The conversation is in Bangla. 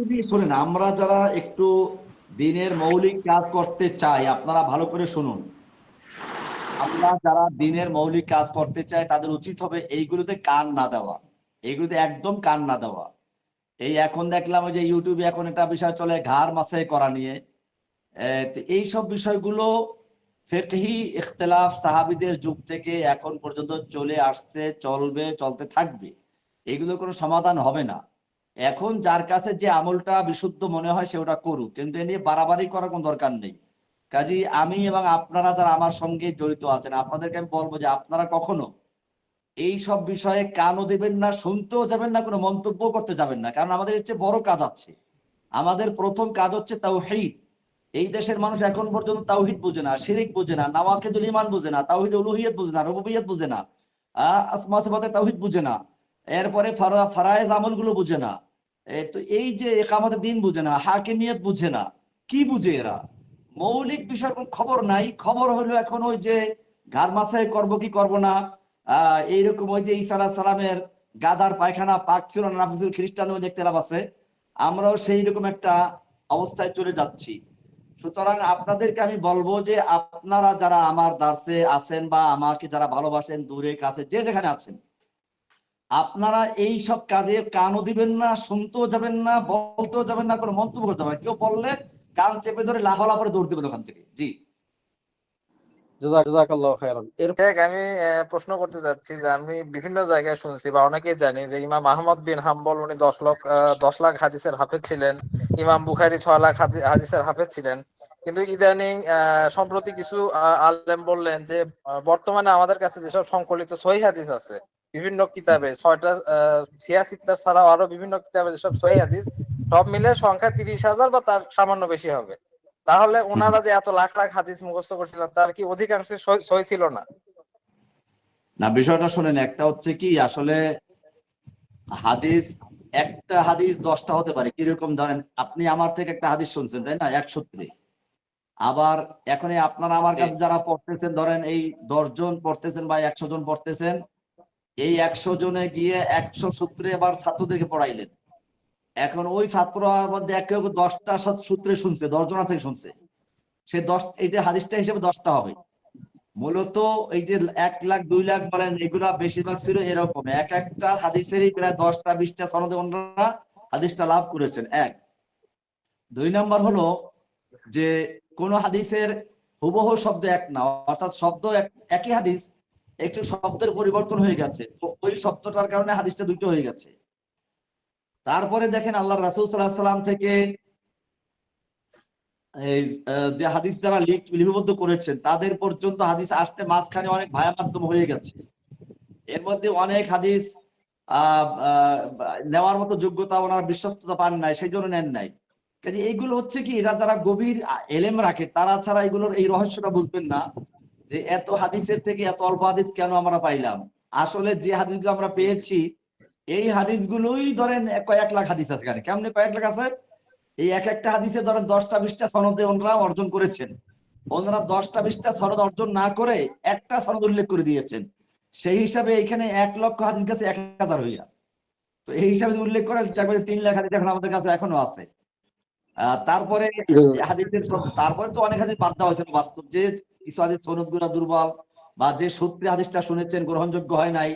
যদি শোনেন, আমরা যারা একটু দিনের মৌলিক কাজ করতে চাই, আপনারা ভালো করে শুনুন। আমরা যারা দিনের মৌলিক কাজ করতে চাই, তাদের উচিত হবে এইগুলোতে কান না দেওয়া। এইগুলোতে একদম কান না দেওয়া। এই এখন দেখলাম যে ইউটিউবে এখন একটা বিষয় চলে, ঘাড় মাসাই করা নিয়ে। এই সব বিষয়গুলো ফেকহি ইখতলাফ সাহাবিদের যুগ থেকে এখন পর্যন্ত চলে আসছে, চলবে, চলতে থাকবে। এগুলোর কোনো সমাধান হবে না। এখন যার কাছে যে আমলটা বিশুদ্ধ মনে হয় সে ওটা করুক কিন্তু এ নিয়ে বাড়াবাড়ি করার কোনো দরকার নেই। কাজী আমি এবং আপনারা যারা আমার সঙ্গে জড়িত আছেন আপনাদেরকে আমি বলব যে আপনারা কখনো এই সব বিষয়ে কানও দেবেন না শুনতেও যাবেন না কোনো মন্তব্য করতে যাবেন না কারণ আমাদের চেয়ে বড় কাজ আছে। আমাদের প্রথম কাজ হচ্ছে তাও তাওহীদ। এই দেশের মানুষ এখন পর্যন্ত তাওহিদ বুঝে না শিরিক বুঝে না নওয়াকিদুল ইমান বুঝে না তাওহিদ উলুহিয়ত বুঝে না রুবুবিয়ত বুঝে না আহ, আসমা সিফাতে তাওহিদ বুঝে না। এরপরে ফারা ফারায়েজ আমলগুলো বুঝে না। তো এই যে একামতে দিন বুঝে না, হাকিমিয়ত বুঝে না, কি বুঝে এরা? মৌলিক বিষয় কোনো খবর নাই, খবর হলো এখন ওই যে ঘর মাসায় করব কি করব না আহ এইরকম ওই যে আলাহিস সালামের গাদার পায়খানা পাক ছিল না নাফিসুল খ্রিস্টানও দেখতে লাভ আছে, আমরাও সেই রকম একটা অবস্থায় চলে যাচ্ছি। সুতরাং আপনাদেরকে আমি বলব যে আপনারা যারা আমার দার্সে আছেন বা আমাকে যারা ভালোবাসেন, দূরে, কাছে, যে যেখানে আছেন আপনারা এই সব কাজে কানও দিবেন না শুনতেও যাবেন না বলতেও যাবেন না কোনো মন্তব্য করতে পারেন কেউ বললে কান চেপে ধরে লাহলা করে দৌড় দেবেন ওখান থেকে। জি। জাযাক জাযাকাল্লাহু খাইরান এর ঠিক আমি প্রশ্ন করতে যাচ্ছি যে আমি বিভিন্ন জায়গায় শুনছি বা অনেকেই জানি যে ইমাম আহমদ বিন হাম্বল উনি দশ লাখ দশ লাখ হাদিসের হাফেজ ছিলেন ইমাম বুখারি ছয় লাখ হাদি- হাদিসের হাফেজ ছিলেন। কিন্তু ইদানিং আহ, সম্প্রতি কিছু আলেম বললেন যে বর্তমানে আমাদের কাছে যেসব সংকলিত সহি হাদিস আছে বিভিন্ন কিতাবে ছয়টা আহ, সিয়াসিত্তার ছাড়াও আরও বিভিন্ন কিতাবে যেসব সহি হাদিস সব মিলে সংখ্যা তিরিশ হাজার বা তার সামান্য বেশি হবে। তাহলে ওনারা যে এত লাখ লাখ হাদিস মুখস্থ করছিলেন তার কি অধিকাংশ সহি ছিল না? না বিষয়টা শোনেন একটা হচ্ছে কি আসলে হাদিস একটা হাদিস দশটা হতে পারে। কীরকম ধরেন আপনি আমার থেকে একটা হাদিস শুনছেন তাই না? এক সূত্রে। আবার এখন আপনারা আমার কাছে যারা পড়তেছেন ধরেন এই দশজন পড়তেছেন বা একশো জন পড়তেছেন এই একশো জনে গিয়ে একশো সূত্রে আবার ছাত্রদেরকে পড়াইলেন। এখন ওই ছাত্র মধ্যে এক দশটা সূত্রে শুনছে দশ জনের থেকে শুনছে। সে দশ এইটা হাদিসটা হিসেবে দশটা হবে। মূলত এই যে এক লাখ, দুই লাখ বলেন, এগুলা বেশিরভাগ ছিল এরকম। এক একটা হাদিসেরই প্রায় দশটা, বিশটা সনদে অন্যরা হাদিসটা লাভ করেছেন, এক। দুই নম্বর হলো যে কোন হাদিসের হুবহু শব্দ এক না, অর্থাৎ শব্দ এক- একই হাদিস একটু শব্দের পরিবর্তন হয়ে গেছে। তো ওই শব্দটার কারণে হাদিসটা দুটো হয়ে গেছে। তারপরে দেখেন আল্লাহ রাসূল আলাইহি সাল্লাম থেকে এই যে হাদিস যারা লিপিবদ্ধ করেছেন, তাদের পর্যন্ত হাদিস আসতে মাঝখানে অনেক ভায়া মাধ্যম হয়ে গেছে। এর মধ্যে অনেক হাদিস নেওয়ার মতো যোগ্যতা ওনারা বিশ্বস্ততা পান নাই সেই জন্য নেন নাই। কাজে এইগুলো হচ্ছে কি, এরা যারা গভীর এলেম রাখে, তারা ছাড়া এগুলোর এই রহস্যটা বুঝবেন না। যে এত হাদিসের থেকে এত অল্প হাদিস কেন আমরা পাইলাম? আসলে যে হাদিসগুলো আমরা পেয়েছি এই হাদিসগুলোই ধরেন কয়েক লাখ হাদিস আছে এখানে। কেমনে কয়েক লাখ আছে? এই এক একটা হাদিসে ধরেন দশটা বিশটা সনদে ওনারা অর্জন করেছেন। ওনারা দশটা বিশটা সনদ অর্জন না করে একটা সনদ উল্লেখ করে দিয়েছেন। সেই হিসাবে এখানে এক লক্ষ হাদিস কাছে এক হাজার হইয়া। তো এই হিসাবে উল্লেখ করেন দেখবেন তিন লাখ হাদিস এখন আমাদের কাছে এখনও আছে। আহ, তারপরে হাদিসের তারপরে তো অনেক হাদিস বাদ দেওয়া হয়েছে বাস্তব। যে কিছু হাদিস সনদগুলা দুর্বল বা যে সূত্রে হাদিসটা শুনেছেন গ্রহণযোগ্য হয় নাই